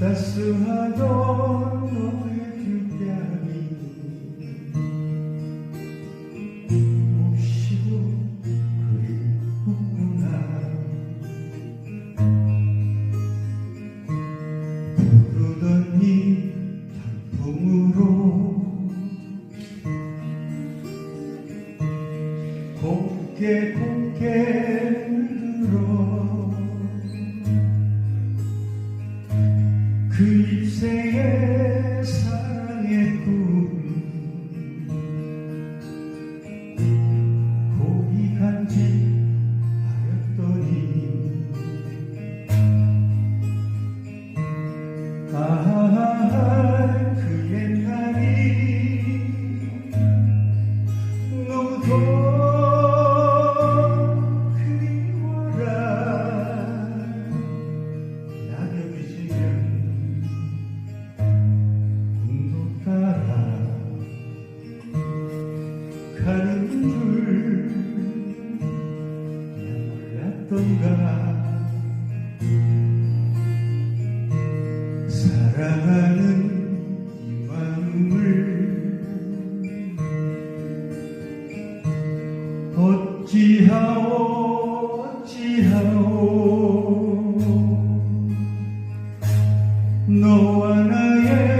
따스하던 너의 귓가이 몹시 그리웠구나. 부르던 이 단풍으로 곱게 곱게 어떤가? 사랑하는 이 마음을 어찌하오 어찌하오? 너와 나의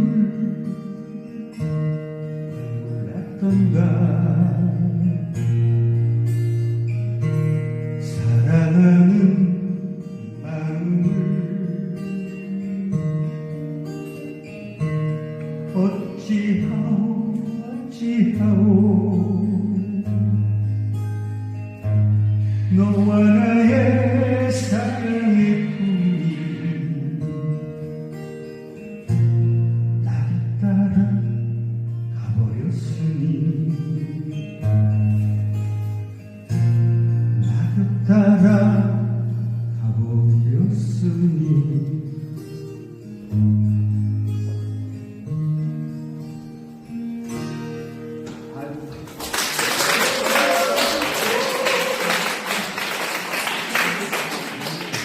어찌하오 어찌하오. 너와 나